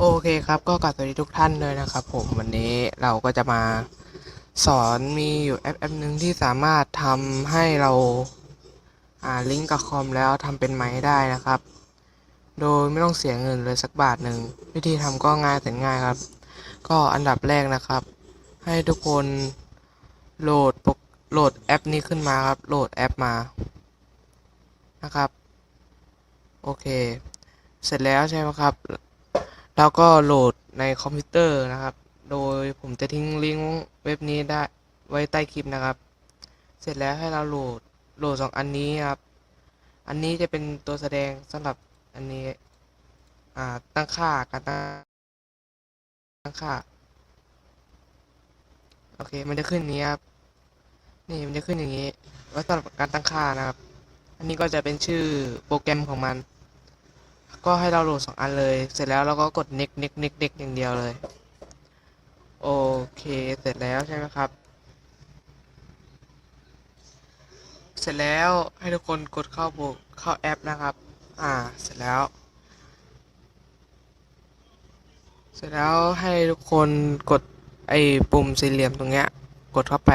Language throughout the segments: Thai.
โอเคครับก็กลับสวัสดีทุกท่านเลยนะครับ ผมวันนี้เราก็จะมาสอนมีอยู่แอปแอปหนึ่งที่สามารถทำให้เราอ่าลิงก์กับคอมแล้วทำเป็นไม้ได้นะครับ โดยไม่ต้องเสียเงินเลยสักบาทหนึ่งวิธีทำก็ง่ายแต่ง่ายครับ ก็อันดับแรกนะครับ ให้ทุกคนโหลดโหลดแอปนี้ขึ้นมาครับ โหลดแอปมานะครับ โอเค เสร็จแล้วใช่ไหมครับ แล้วก็โหลดในคอมพิวเตอร์นะครับ โดยผมจะทิ้งลิงก์เว็บนี้ได้ไว้ใต้คลิปนะครับ เสร็จแล้วให้เราโหลดโหลดสองอันนี้ครับ อันนี้จะเป็นตัวแสดงสำหรับอันนี้อ่าตั้งค่าการตั้งตั้งค่า โอเค มันจะขึ้นนี้ครับ นี่มันจะขึ้นอย่างนี้ไว้สำหรับการตั้งค่านะครับ อันนี้ก็จะเป็นชื่อโปรแกรมของมัน ก็ให้เราโหลดสองอันเลย เสร็จแล้วเราก็กด next next next next อย่างเดียวเลย โอเค เสร็จแล้วใช่ไหมครับ เสร็จแล้วให้ทุกคนกดเข้าโปรเข้าแอปนะครับ อ่า เสร็จแล้ว เสร็จแล้วให้ทุกคนกดไอ้ปุ่มสี่เหลี่ยมตรงเนี้ย กดเข้าไป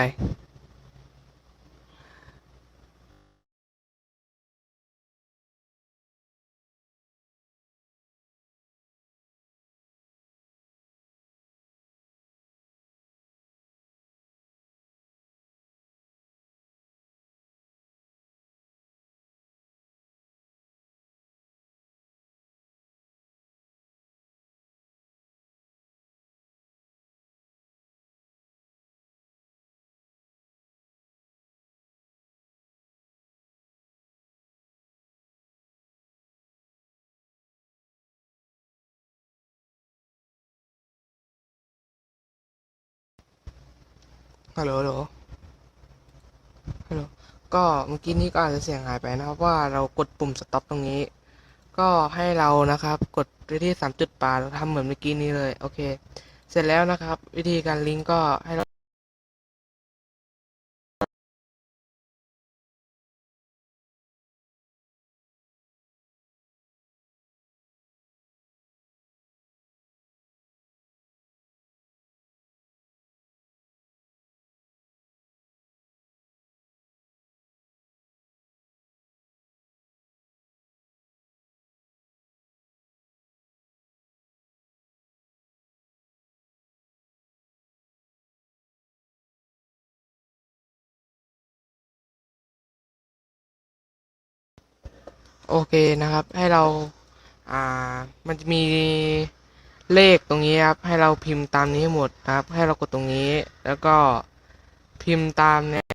ฮัลโหลฮัลโหลฮัลโหลก็เมื่อกี้นี้ก็อาจจะเสียงหายไปนะครับว่าเรากดปุ่มสต็อปตรงนี้ ก็ให้เรานะครับ กดไปที่สามจุดปาเราทำเหมือนเมื่อกี้นี้เลย โอเค เสร็จแล้วนะครับ วิธีการลิงก์ก็ให้เรา โอเคนะครับ ให้เราอ่ามันจะมีเลขตรงนี้ครับ ให้เราพิมพ์ตามนี้ให้หมดนะครับ ให้เรากดตรงนี้ แล้วก็พิมพ์ตามเนี่ย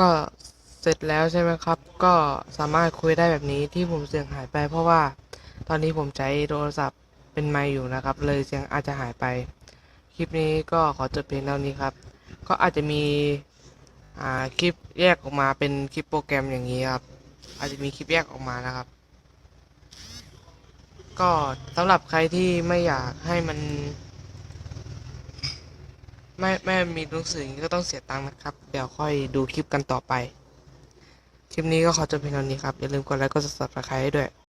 ก็ เสร็จแล้วใช่ไหมครับ ก็สามารถคุยได้แบบนี้ที่ผมเสียงหายไป เพราะว่าตอนนี้ผมใช้โทรศัพท์เป็นไมค์อยู่นะครับ เลยเสียงอาจจะหายไป คลิปนี้ก็ขอจบเพียงเท่านี้ครับ ก็อาจจะมีคลิปแยกออกมาเป็นคลิปโปรแกรมอย่างนี้ครับ อาจจะมีคลิปแยกออกมานะครับ ก็สำหรับใครที่ไม่อยากให้มัน ไม่ไม่มีหนังสือก็ต้องเสียตังค์นะครับ เดี๋ยวค่อยดูคลิปกันต่อไป คลิปนี้ก็ขอจบเพียงเท่านี้ครับ อย่าลืมกดไลค์กด subscribe ให้ด้วย